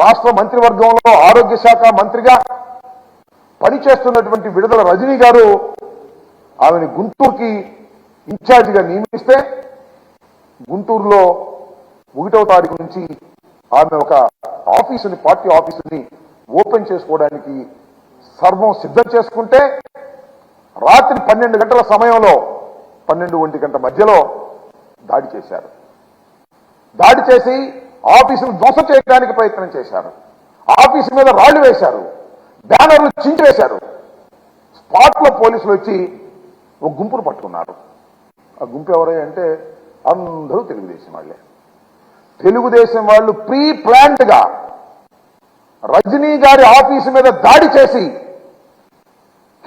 రాష్ట్ర మంత్రివర్గంలో ఆరోగ్య శాఖ మంత్రిగా పనిచేస్తున్నటువంటి విడుదల రజనీ గారు ఆమెను గుంటూరుకి ఇన్ఛార్జిగా నియమిస్తే గుంటూరులో ఒకటవ తారీఖు నుంచి ఆమె ఒక ఆఫీసుని పార్టీ ఆఫీసుని ఓపెన్ చేసుకోవడానికి సర్వం సిద్ధం చేసుకుంటే రాత్రి పన్నెండు గంటల సమయంలో పన్నెండు ఒంటి గంట మధ్యలో దాడి చేశారు. దాడి చేసి ఆఫీసును ధ్వంసం చేయడానికి ప్రయత్నం చేశారు. ఆఫీసు మీద రాళ్ళు వేశారు. బ్యానర్లు చించివేశారు స్పాట్లో పోలీసులు వచ్చి ఒక గుంపును పట్టుకున్నారు. ఆ గుంపు ఎవరై అంటే అందరూ తెలుగుదేశం వాళ్ళే. తెలుగుదేశం వాళ్ళు ప్రీ ప్లాంట్గా గా రజనీ గారి ఆఫీసు మీద దాడి చేసి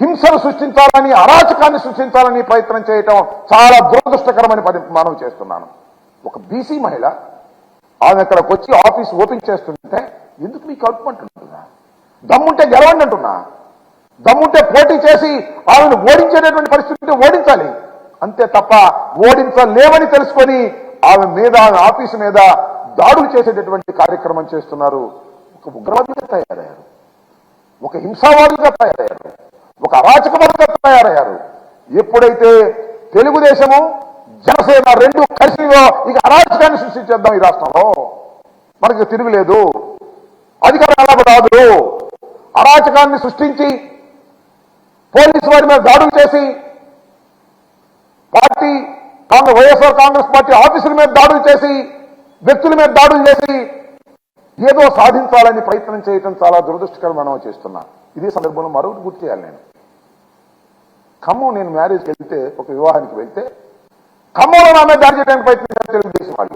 హింసను సృష్టించాలని అరాచకాన్ని సృష్టించాలని ప్రయత్నం చేయటం చాలా దురదృష్టకరమని మనం చేస్తున్నాను. ఒక బీసీ మహిళ ఆమె ఇక్కడికి వచ్చి ఆఫీస్ ఓపెన్ చేస్తుంటే ఎందుకు మీకు కలుపుమంటుంటున్నా దమ్ముంటే గెలవండి అంటున్నా. దమ్ముంటే పోటీ చేసి ఆమెను ఓడించేటటువంటి పరిస్థితి ఓడించాలి. అంతే తప్ప ఓడించలేమని తెలుసుకొని ఆమె మీద ఆమె ఆఫీసు మీద దాడులు చేసేటటువంటి కార్యక్రమం చేస్తున్నారు. ఒక ఉగ్రవాదిగా తయారయ్యారు. ఒక హింసావాదులుగా తయారయ్యారు. ఒక అరాచకవాదులుగా తయారయ్యారు. ఎప్పుడైతే తెలుగుదేశము జనసేన రెండు కలిసిలో ఇక అరాచకాన్ని సృష్టించేద్దాం ఈ రాష్ట్రంలో. మనకి తిరుగులేదు అధికారం ఎలాగో రాదు. అరాచకాన్ని సృష్టించి పోలీసు వారి మీద దాడులు చేసి పార్టీ కాంగ్రెస్ వైఎస్ఆర్ కాంగ్రెస్ పార్టీ ఆఫీసుల మీద దాడులు చేసి వ్యక్తుల మీద దాడులు చేసి ఏదో సాధించాలని ప్రయత్నం చేయటం చాలా దురదృష్టకరం మనం చేస్తున్నా. ఇదే సందర్భంలో మరొకటి గుర్తు చేయాలి నేను. ఖమ్మం నేను మ్యారేజ్కి వెళ్తే ఒక వివాహానికి వెళ్తే ఖమ్మంలో నా మీద దాడి చేయడానికి ప్రయత్నించారు తెలుగుదేశం వాళ్ళు.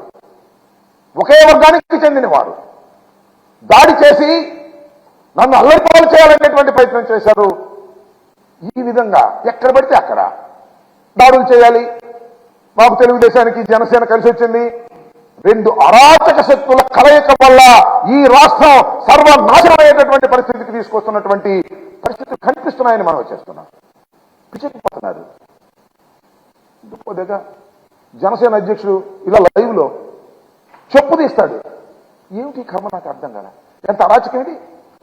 ఒకే వర్గానికి చెందిన వారు దాడి చేసి నన్ను అల్లరిపాలు చేయాలనేటువంటి ప్రయత్నం చేశారు. ఈ విధంగా ఎక్కడ పడితే అక్కడ దాడులు చేయాలి. మాకు తెలుగుదేశానికి జనసేన కలిసి వచ్చింది. రెండు అరాచక శక్తుల కలయిక వల్ల ఈ రాష్ట్రం సర్వనాశనమయ్యేటటువంటి పరిస్థితికి తీసుకొస్తున్నటువంటి పరిస్థితులు కనిపిస్తున్నాయని మనం చేస్తున్నాం పిచ్చెక్కిపోతున్నారు దగ్గర జనసేన అధ్యక్షుడు ఇలా లైవ్లో చెప్పు తీస్తాడు ఏమిటి కర్మ? నాకు అర్థం కదా ఎంత అరాచకం ఏంటి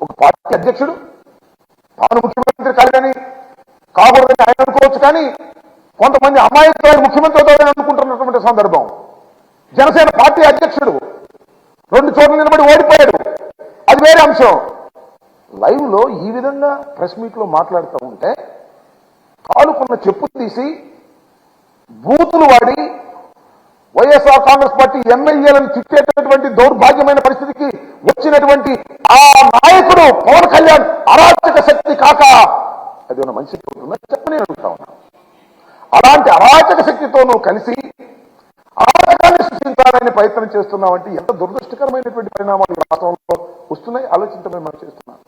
ఒక పార్టీ అధ్యక్షుడు తాను ముఖ్యమంత్రి కాదని కాకూడదని ఆయన అనుకోవచ్చు కానీ కొంతమంది అమాయకులైన ముఖ్యమంత్రి అవుతారని అనుకుంటున్నటువంటి సందర్భం. జనసేన పార్టీ అధ్యక్షుడు రెండు చోట్ల నిలబడి ఓడిపోయాడు. అది వేరే అంశం. లైవ్లో ఈ విధంగా ప్రెస్ మీట్లో మాట్లాడుతూ ఉంటే కాలుకున్న చెప్పు తీసి బూతులు వాడి వైఎస్ఆర్ కాంగ్రెస్ పార్టీ ఎమ్మెల్యేలను తిట్టేటటువంటి దౌర్భాగ్యమైన పరిస్థితికి వచ్చినటువంటి ఆ నాయకుడు పవన్ కళ్యాణ్ అరాచక శక్తి కాక. అది ఉన్న మంచి చెప్పని అలాంటి అరాచక శక్తితో నువ్వు కలిసి అరాచకాన్ని సృష్టించాలని ప్రయత్నం చేస్తున్నావంటే ఎంత దురదృష్టకరమైనటువంటి పరిణామాలు ఈ రాష్ట్రంలో వస్తున్నాయి? ఆలోచించమని మనం చేస్తున్నాం.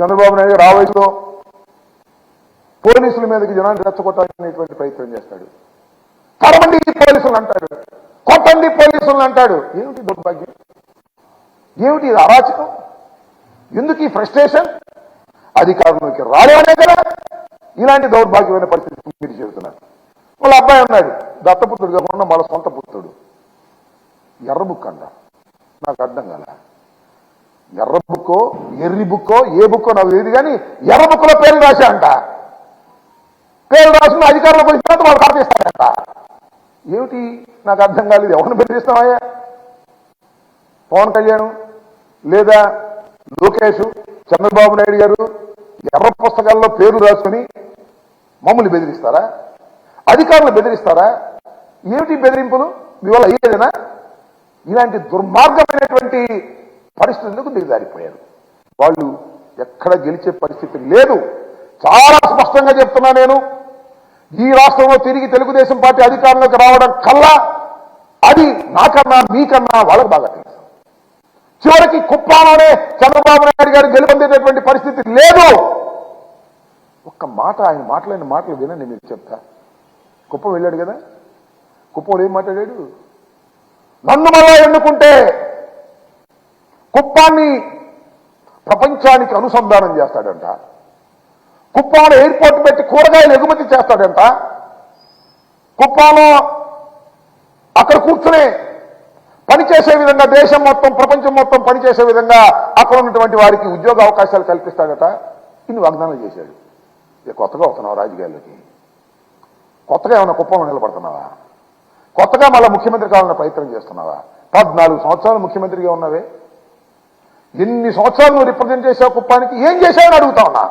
చంద్రబాబు నాయుడు రావయసులో పోలీసుల మీదకి జనాన్ని రెచ్చగొట్టాలనేటువంటి ప్రయత్నం చేస్తాడు. తరమండి పోలీసులు అంటాడు. కొట్టండి పోలీసులు అంటాడు. ఏమిటి దౌర్భాగ్యం? ఏమిటి ఇది అరాచకం? ఎందుకు ఈ ఫ్రస్ట్రేషన్? అధికారంలోకి రాలేమనే కదా? ఇలాంటి దౌర్భాగ్యమైన పరిస్థితి మీరు చెబుతున్నారు వాళ్ళ అబ్బాయి ఉన్నాడు దత్తపుత్రుడు కాకుండా వాళ్ళ సొంత పుత్రుడు. ఎర్ర అంట నాకు అర్థం కాల. ఎర్ర బుక్కో ఎర్రి బుక్కో ఏ బుక్కో నాకు తెలియదు కానీ ఎర్ర బుక్లో పేర్లు రాశా అంట పేరు రాసిన అధికారులు వచ్చిన వాళ్ళు కాపేస్తారంట ఏమిటి? నాకు అర్థం కాలేదు. ఎవరిని బెదిరిస్తామయ్యా పవన్ కళ్యాణ్ లేదా లోకేష్ చంద్రబాబు నాయుడు గారు ఎర్ర పుస్తకాల్లో పేర్లు రాసుకుని మమ్మల్ని బెదిరిస్తారా? అధికారులు బెదిరిస్తారా? ఏమిటి బెదిరింపులు? మీ వల్ల అయ్యేదేనా? ఇలాంటి దుర్మార్గమైనటువంటి పరిస్థితులకు దిగజారిపోయారు? వాళ్ళు ఎక్కడ గెలిచే పరిస్థితి లేదు. చాలా స్పష్టంగా చెప్తున్నా నేను. ఈ రాష్ట్రంలో తిరిగి తెలుగుదేశం పార్టీ అధికారంలోకి రావడం కల్లా అది నాకన్నా మీకన్నా వాళ్ళకు బాగా తెలుసు. చివరికి కుప్పాలోనే చంద్రబాబు నాయుడు గారు గెలుపొందేటటువంటి పరిస్థితి లేదు. ఒక్క మాట ఆయన మాట్లాడిన మాటలు వినండి మీరు చెప్తా. కుప్పం వెళ్ళాడు కదా? కుప్పంలో ఏం మాట్లాడాడు? నన్ను మళ్ళా ఎన్నుకుంటే కుప్పాన్ని ప్రపంచానికి అనుసంధానం చేస్తాడంట. కుప్పంలో ఎయిర్పోర్ట్ పెట్టి కూరగాయలు ఎగుమతి చేస్తాడంట. కుప్పంలో అక్కడ కూర్చుని పనిచేసే విధంగా దేశం మొత్తం ప్రపంచం మొత్తం పనిచేసే విధంగా అక్కడ ఉన్నటువంటి వారికి ఉద్యోగ అవకాశాలు కల్పిస్తాడట. ఇన్ని వాగ్దానాలు చేశాడు. ఇక కొత్తగా వస్తున్నావు రాజకీయాల్లోకి? కొత్తగా ఏమైనా కుప్పంలో నిలబడుతున్నావా? కొత్తగా మళ్ళీ ముఖ్యమంత్రి కావాలన్న ప్రయత్నం చేస్తున్నావా? పద్నాలుగు సంవత్సరాలు ముఖ్యమంత్రిగా ఉన్నవే. ఎన్ని సంవత్సరాలు నువ్వు రిప్రజెంట్ చేసావు కుప్పానికి? ఏం చేశావని అడుగుతా ఉన్నా?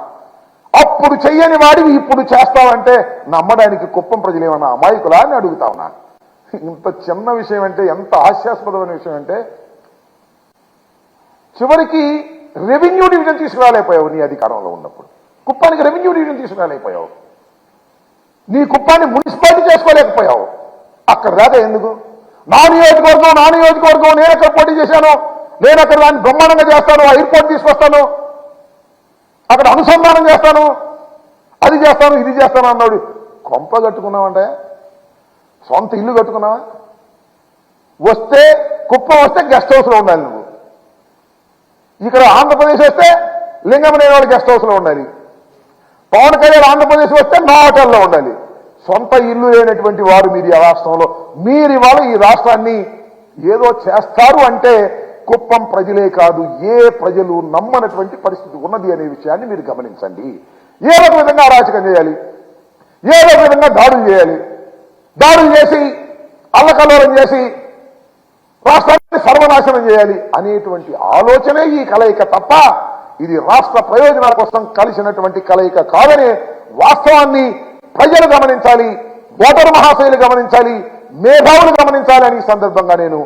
అప్పుడు చెయ్యని వాడివి ఇప్పుడు చేస్తావంటే నమ్మడానికి కుప్పం ప్రజలు ఏమన్నా అమాయకులా అని అడుగుతా ఉన్నా. ఇంత చిన్న విషయం అంటే ఎంత హాస్యాస్పదమైన విషయం అంటే చివరికి రెవెన్యూ డివిజన్ తీసుకురాలేకపోయావు నీ అధికారంలో ఉన్నప్పుడు. కుప్పానికి రెవెన్యూ డివిజన్ తీసుకురాలేకపోయావు. నీ కుప్పాన్ని మున్సిపాలిటీ చేసుకోలేకపోయావు. అక్కడ దాకా ఎందుకు? నా నియోజకవర్గం నా నియోజకవర్గం నేను అక్కడ పోటీ చేశాను. నేను అక్కడ దాన్ని బ్రహ్మాండంగా చేస్తాను ఎయిర్పోర్ట్ తీసుకొస్తాను. అక్కడ అనుసంధానం చేస్తాను. అది చేస్తాను ఇది చేస్తాను అన్నాడు. కొంప కట్టుకున్నావంటే? సొంత ఇల్లు కట్టుకున్నావా? వస్తే కుప్పం వస్తే గెస్ట్ హౌస్లో ఉండాలి నువ్వు. ఇక్కడ ఆంధ్రప్రదేశ్ వస్తే లింగమనేని వాళ్ళు గెస్ట్ హౌస్లో ఉండాలి. పవన్ కళ్యాణ్ ఆంధ్రప్రదేశ్ వస్తే నా హోటల్లో ఉండాలి. సొంత ఇల్లు లేనటువంటి వారు మీరు ఈ రాష్ట్రంలో. మీరు ఇవాళ ఈ రాష్ట్రాన్ని ఏదో చేస్తారు అంటే కుప్పం ప్రజలే కాదు ఏ ప్రజలు నమ్మనటువంటి పరిస్థితి ఉన్నది అనే విషయాన్ని మీరు గమనించండి. ఏదో ఒక విధంగా అరాచకం చేయాలి? ఏదో ఒక విధంగా దాడులు చేయాలి? దాడులు చేసి అల్లకల్లోలం చేసి రాష్ట్రాన్ని సర్వనాశనం చేయాలి అనేటువంటి ఆలోచనే ఈ కలయిక తప్ప ఇది రాష్ట్ర ప్రయోజనాల కోసం కలిసినటువంటి కలయిక కాదనే వాస్తవాన్ని ప్రజలు గమనించాలి ఓటరు మహాశైలు గమనించాలి మేధావులు గమనించాలి అని ఈ సందర్భంగా నేను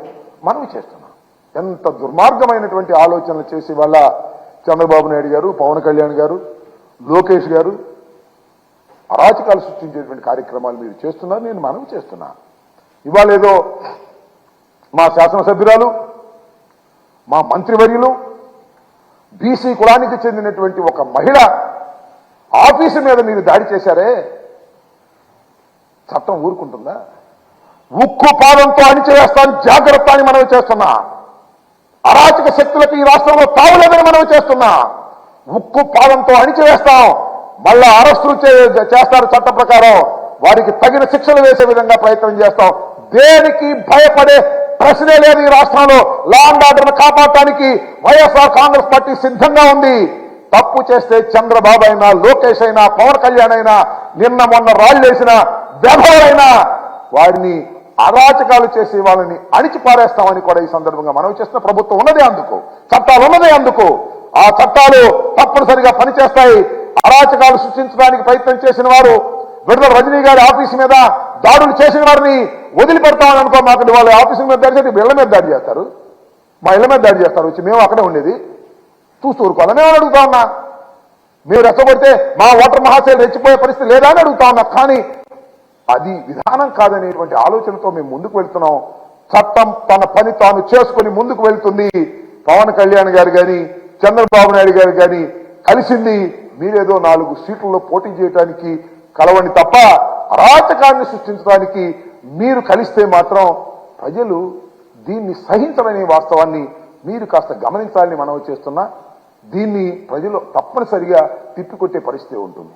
మనవి చేస్తున్నాను. ఎంత దుర్మార్గమైనటువంటి ఆలోచనలు చేసి వాళ్ళ చంద్రబాబు నాయుడు గారు పవన్ కళ్యాణ్ గారు లోకేష్ గారు అరాచకాలు సృష్టించేటువంటి కార్యక్రమాలు మీరు చేస్తున్నారు నేను మనవి చేస్తున్నా. ఇవాళ ఏదో మా శాసనసభ్యురాలు మా మంత్రివర్యులు బీసీ కులానికి చెందినటువంటి ఒక మహిళ ఆఫీసు మీద మీరు దాడి చేశారే? చట్టం ఊరుకుంటుందా? ఉక్కు పాదంతో అణిచేస్తాను జాగ్రత్త అని మనవి చేస్తున్నా. అరాచక శక్తులకు ఈ రాష్ట్రంలో తావులేదని మనవి చేస్తున్నా. ముక్కు పాదంతో అణిచివేస్తాం. మళ్ళా అరెస్టులు చే- చేస్తారు చట్ట ప్రకారం. వారికి తగిన శిక్షలు వేసే విధంగా ప్రయత్నం చేస్తాం. దేనికి భయపడే ప్రశ్నే లేదు ఈ రాష్ట్రంలో. లా అండ్ ఆర్డర్ కాపాడటానికి వైఎస్ఆర్ కాంగ్రెస్ పార్టీ సిద్ధంగా ఉంది. తప్పు చేస్తే చంద్రబాబు అయినా లోకేష్ అయినా పవన్ కళ్యాణ్ అయినా నిన్న మొన్న రాళ్ళేసిన వ్యభారైనా వారిని అరాచకాలు చేసి వాళ్ళని అణిచి పారేస్తామని కూడా ఈ సందర్భంగా మనం చేస్తున్న ప్రభుత్వం ఉన్నదే అందుకు. చట్టాలు ఉన్నదే అందుకు. ఆ చట్టాలు తప్పనిసరిగా పనిచేస్తాయి. అరాచకాలు సృష్టించడానికి ప్రయత్నం చేసిన వారు విడుదల రజనీ గారి ఆఫీసు మీద దాడులు చేసిన వారిని వదిలిపెడతామని అనుకో మాకు వాళ్ళ ఆఫీసు మీద దాడి చేసి ఇళ్ళ మీద దాడి చేస్తారు. మా ఇళ్ళ మీద దాడి చేస్తారు. వచ్చి మేము అక్కడే ఉండేది. చూస్తూ ఊరుకోవాలని మేము అడుగుతా ఉన్నా? మీరు రెచ్చగొడితే మా ఓటర్ మహాశైలు రెచ్చిపోయే పరిస్థితి లేదా అని అడుగుతా ఉన్నా? కానీ అది విధానం కాదనేటువంటి ఆలోచనతో మేము ముందుకు వెళ్తున్నాం. చట్టం తన పని తాను చేసుకుని ముందుకు వెళ్తుంది. పవన్ కళ్యాణ్ గారు కానీ చంద్రబాబు నాయుడు గారు కానీ కలిసింది మీరేదో నాలుగు సీట్లలో పోటీ చేయడానికి కలవండి తప్ప అరాచకాన్ని సృష్టించడానికి మీరు కలిస్తే మాత్రం ప్రజలు దీన్ని సహించడనే వాస్తవాన్ని మీరు కాస్త గమనించాలని మనవి చేస్తున్నా. దీన్ని ప్రజలు తప్పనిసరిగా తిప్పికొట్టే పరిస్థితి ఉంటుంది.